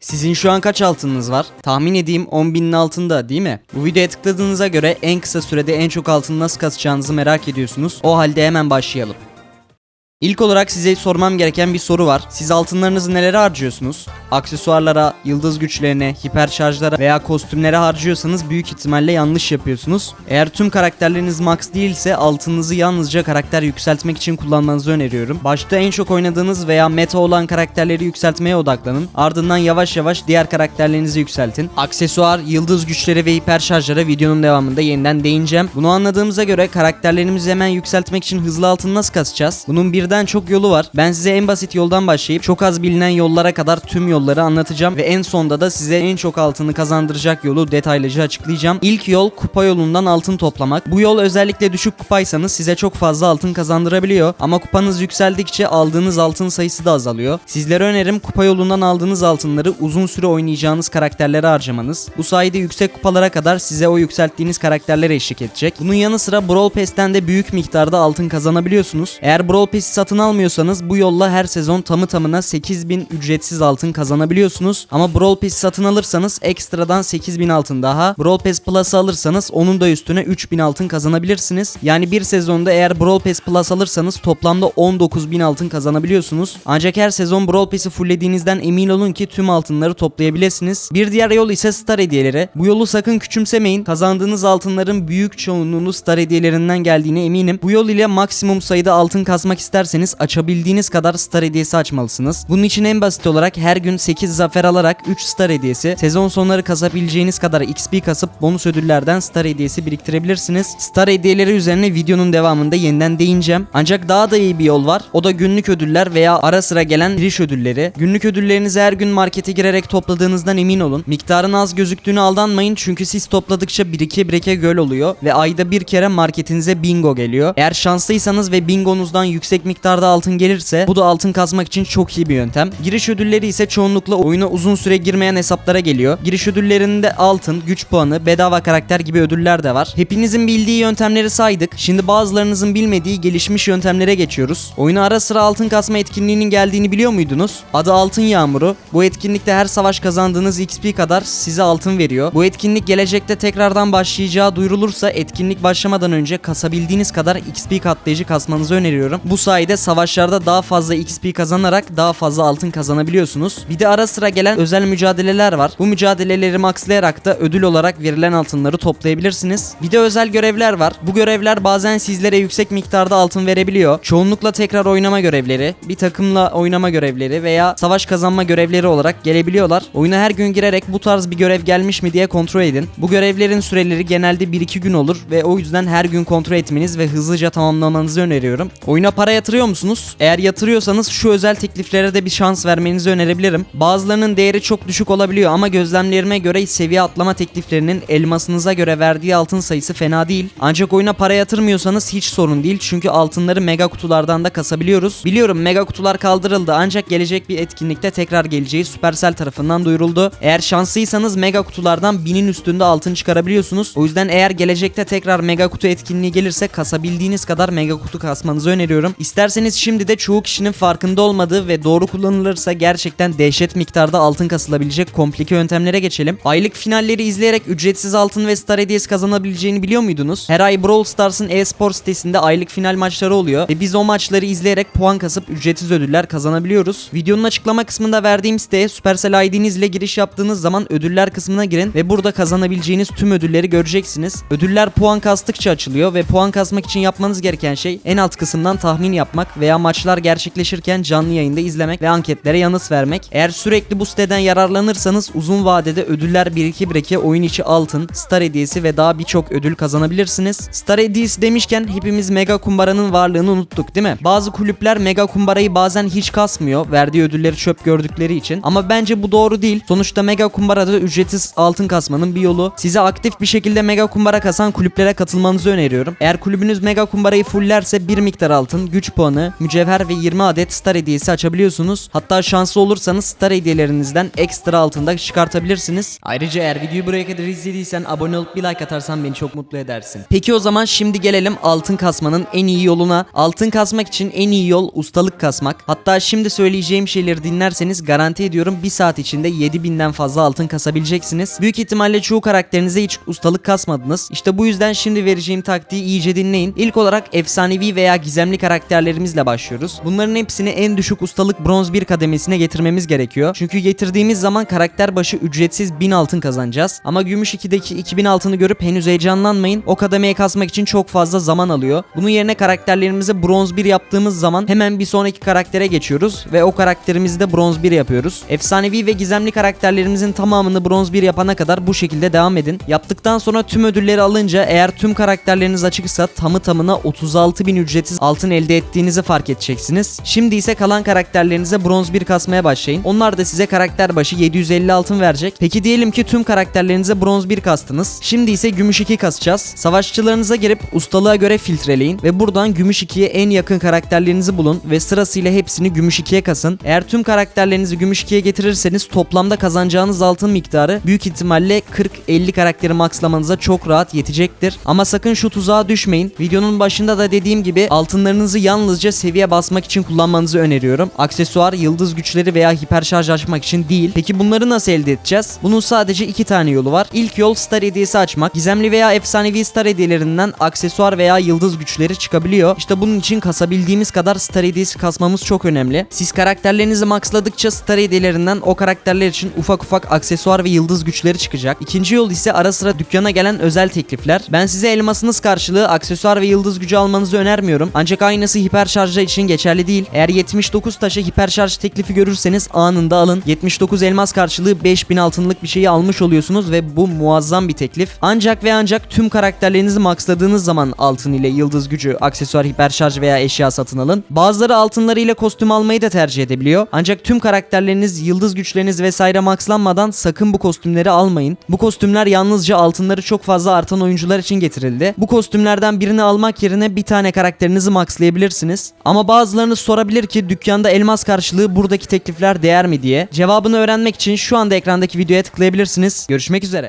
Sizin şu an kaç altınınız var? Tahmin edeyim 10.000'in altında değil mi? Bu videoya tıkladığınıza göre en kısa sürede en çok altını nasıl kasacağınızı merak ediyorsunuz. O halde hemen başlayalım. İlk olarak size sormam gereken bir soru var. Siz altınlarınızı nelere harcıyorsunuz? Aksesuarlara, yıldız güçlerine, hiperşarjlara veya kostümlere harcıyorsanız büyük ihtimalle yanlış yapıyorsunuz. Eğer tüm karakterleriniz max değilse altınınızı yalnızca karakter yükseltmek için kullanmanızı öneriyorum. Başta en çok oynadığınız veya meta olan karakterleri yükseltmeye odaklanın. Ardından yavaş yavaş diğer karakterlerinizi yükseltin. Aksesuar, yıldız güçleri ve hiperşarjlara videonun devamında yeniden değineceğim. Bunu anladığımıza göre karakterlerimizi hemen yükseltmek için hızlı altın nasıl kasacağız? Bunun birden çok yolu var. Ben size en basit yoldan başlayıp çok az bilinen yollara kadar tüm yolları anlatacağım ve en sonda da size en çok altını kazandıracak yolu detaylıca açıklayacağım. İlk yol kupa yolundan altın toplamak. Bu yol özellikle düşük kupaysanız size çok fazla altın kazandırabiliyor ama kupanız yükseldikçe aldığınız altın sayısı da azalıyor. Sizlere önerim kupa yolundan aldığınız altınları uzun süre oynayacağınız karakterlere harcamanız. Bu sayede yüksek kupalara kadar size o yükselttiğiniz karakterler eşlik edecek. Bunun yanı sıra Brawl Pass'ten de büyük miktarda altın kazanabiliyorsunuz. Eğer Brawl Pass'i satın almıyorsanız bu yolla her sezon tamı tamına 8000 ücretsiz altın kazanabiliyorsunuz. Ama Brawl Pass'i satın alırsanız ekstradan 8000 altın daha. Brawl Pass Plus'ı alırsanız onun da üstüne 3000 altın kazanabilirsiniz. Yani bir sezonda eğer Brawl Pass Plus alırsanız toplamda 19000 altın kazanabiliyorsunuz. Ancak her sezon Brawl Pass'i fulllediğinizden emin olun ki tüm altınları toplayabilirsiniz. Bir diğer yol ise star hediyeleri. Bu yolu sakın küçümsemeyin. Kazandığınız altınların büyük çoğunluğunu star hediyelerinden geldiğine eminim. Bu yol ile maksimum sayıda altın kasmak isterseniz açabildiğiniz kadar star hediyesi açmalısınız. Bunun için en basit olarak her gün 8 zafer alarak 3 star hediyesi, sezon sonları kasabileceğiniz kadar XP kasıp bonus ödüllerden star hediyesi biriktirebilirsiniz. Star hediyeleri üzerine videonun devamında yeniden değineceğim. Ancak daha da iyi bir yol var. O da günlük ödüller veya ara sıra gelen giriş ödülleri. Günlük ödüllerinizi her gün markete girerek topladığınızdan emin olun. Miktarın az gözüktüğüne aldanmayın çünkü siz topladıkça birike birike göl oluyor ve ayda bir kere marketinize bingo geliyor. Eğer şanslıysanız ve bingonuzdan yüksek miktarda altın gelirse bu da altın kazmak için çok iyi bir yöntem. Giriş ödülleri ise çoğunlukla oyuna uzun süre girmeyen hesaplara geliyor. Giriş ödüllerinde altın, güç puanı, bedava karakter gibi ödüller de var. Hepinizin bildiği yöntemleri saydık. Şimdi bazılarınızın bilmediği gelişmiş yöntemlere geçiyoruz. Oyuna ara sıra altın kasma etkinliğinin geldiğini biliyor muydunuz? Adı Altın Yağmuru. Bu etkinlikte her savaş kazandığınız XP kadar size altın veriyor. Bu etkinlik gelecekte tekrardan başlayacağı duyurulursa etkinlik başlamadan önce kasabildiğiniz kadar XP katlayıcı kasmanızı öneriyorum. Bu sayede savaşlarda daha fazla XP kazanarak daha fazla altın kazanabiliyorsunuz. Bir de ara sıra gelen özel mücadeleler var. Bu mücadeleleri maxlayarak da ödül olarak verilen altınları toplayabilirsiniz. Bir de özel görevler var. Bu görevler bazen sizlere yüksek miktarda altın verebiliyor. Çoğunlukla tekrar oynama görevleri, bir takımla oynama görevleri veya savaş kazanma görevleri olarak gelebiliyorlar. Oyuna her gün girerek bu tarz bir görev gelmiş mi diye kontrol edin. Bu görevlerin süreleri genelde 1-2 gün olur ve o yüzden her gün kontrol etmeniz ve hızlıca tamamlamanızı öneriyorum. Oyuna para yatırıyor musunuz? Eğer yatırıyorsanız şu özel tekliflere de bir şans vermenizi önerebilirim. Bazılarının değeri çok düşük olabiliyor ama gözlemlerime göre seviye atlama tekliflerinin elmasınıza göre verdiği altın sayısı fena değil. Ancak oyuna para yatırmıyorsanız hiç sorun değil çünkü altınları mega kutulardan da kasabiliyoruz. Biliyorum mega kutular kaldırıldı ancak gelecek bir etkinlikte tekrar geleceği Supercell tarafından duyuruldu. Eğer şanslıysanız mega kutulardan binin üstünde altın çıkarabiliyorsunuz. O yüzden eğer gelecekte tekrar mega kutu etkinliği gelirse kasabildiğiniz kadar mega kutu kasmanızı öneriyorum. İsterseniz şimdi de çoğu kişinin farkında olmadığı ve doğru kullanılırsa gerçekten dehşet miktarda altın kasılabilecek komplike yöntemlere geçelim. Aylık finalleri izleyerek ücretsiz altın ve star hediyesi kazanabileceğini biliyor muydunuz? Her ay Brawl Stars'ın e-spor sitesinde aylık final maçları oluyor ve biz o maçları izleyerek puan kasıp ücretsiz ödüller kazanabiliyoruz. Videonun açıklama kısmında verdiğim siteye Supercell ID'niz ile giriş yaptığınız zaman ödüller kısmına girin ve burada kazanabileceğiniz tüm ödülleri göreceksiniz. Ödüller puan kastıkça açılıyor ve puan kasmak için yapmanız gereken şey en alt kısımdan tahmin yapmak veya maçlar gerçekleşirken canlı yayında izlemek ve anketlere yanıt vermek. Eğer sürekli bu siteden yararlanırsanız uzun vadede ödüller birike birike oyun içi altın, star hediyesi ve daha birçok ödül kazanabilirsiniz. Star hediyesi demişken hepimiz mega kumbaranın varlığını unuttuk değil mi? Bazı kulüpler mega kumbarayı bazen hiç kasmıyor verdiği ödülleri çöp gördükleri için ama bence bu doğru değil. Sonuçta mega kumbarada ücretsiz altın kasmanın bir yolu. Size aktif bir şekilde mega kumbara kasan kulüplere katılmanızı öneriyorum. Eğer kulübünüz mega kumbarayı fullerse bir miktar altın, güç puanı, mücevher ve 20 adet star hediyesi açabiliyorsunuz. Hatta şanslı olursanız star hediyelerinizden ekstra altında çıkartabilirsiniz. Ayrıca eğer videoyu buraya kadar izlediysen abone olup bir like atarsan beni çok mutlu edersin. Peki o zaman şimdi gelelim altın kasmanın en iyi yoluna. Altın kasmak için en iyi yol ustalık kasmak. Hatta şimdi söyleyeceğim şeyleri dinlerseniz garanti ediyorum bir saat içinde 7000'den fazla altın kasabileceksiniz. Büyük ihtimalle çoğu karakterinize hiç ustalık kasmadınız. İşte bu yüzden şimdi vereceğim taktiği iyice dinleyin. İlk olarak efsanevi veya gizemli karakterlerimizle başlıyoruz. Bunların hepsini en düşük ustalık bronz 1 kademesine getirmemiz gerekiyor. Çünkü getirdiğimiz zaman karakter başı ücretsiz 1000 altın kazanacağız. Ama gümüş 2'deki 2000 altını görüp henüz heyecanlanmayın. O kademeye kasmak için çok fazla zaman alıyor. Bunun yerine karakterlerimizi bronz 1 yaptığımız zaman hemen bir sonraki karaktere geçiyoruz ve o karakterimizi de bronz 1 yapıyoruz. Efsanevi ve gizemli karakterlerimizin tamamını bronz 1 yapana kadar bu şekilde devam edin. Yaptıktan sonra tüm ödülleri alınca eğer tüm karakterleriniz açıksa tamı tamına 36.000 ücretsiz altın elde ettiğinizi fark edeceksiniz. Şimdi ise kalan karakterlerinize bronz 1 kasmaya başlayın. Onlar da size karakter başı 750 altın verecek. Peki diyelim ki tüm karakterlerinize bronz 1 kastınız. Şimdi ise gümüş 2 kasacağız. Savaşçılarınıza girip ustalığa göre filtreleyin ve buradan gümüş 2'ye en yakın karakterlerinizi bulun ve sırasıyla hepsini gümüş 2'ye kasın. Eğer tüm karakterlerinizi gümüş 2'ye getirirseniz toplamda kazanacağınız altın miktarı büyük ihtimalle 40-50 karakteri maxlamanıza çok rahat yetecektir. Ama sakın şu tuzağa düşmeyin. Videonun başında da dediğim gibi altınlarınızı yalnızca seviye basmak için kullanmanızı öneriyorum. Aksesuar, yıldız güçleri veya hiperşarj açmak için değil. Peki bunları nasıl elde edeceğiz? Bunun sadece iki tane yolu var. İlk yol star hediyesi açmak. Gizemli veya efsanevi star hediyelerinden aksesuar veya yıldız güçleri çıkabiliyor. İşte bunun için kasabildiğimiz kadar star hediyesi kasmamız çok önemli. Siz karakterlerinizi maxladıkça star hediyelerinden o karakterler için ufak ufak aksesuar ve yıldız güçleri çıkacak. İkinci yol ise ara sıra dükkana gelen özel teklifler. Ben size elmasınız karşılığı aksesuar ve yıldız gücü almanızı önermiyorum. Ancak aynısı hiper şarjı için geçerli değil. Eğer 79 taşa hiper şarj teklifi görürseniz anında alın. 79 elmas karşılığı 5000 altınlık bir şeyi almış oluyorsunuz ve bu muazzam bir teklif. Ancak ve ancak tüm karakterlerinizi maxladığınız zaman altın ile yıldız gücü, aksesuar, hiper şarj veya eşya satın alın. Bazıları altınlarıyla kostüm almayı da tercih edebiliyor. Ancak tüm karakterleriniz, yıldız güçleriniz vesaire maxlanmadan sakın bu kostümleri almayın. Bu kostümler yalnızca altınları çok fazla artan oyuncular için getirildi. Bu kostümlerden birini almak yerine bir tane karakterinizi maxlayabilirsiniz. Ama bazılarınız sorabilir ki dükkanda elmas karşılığı buradaki teklifler değer mi diye. Cevabını öğrenmek için şu anda ekrandaki videoya tıklayabilirsiniz. Görüşmek üzere.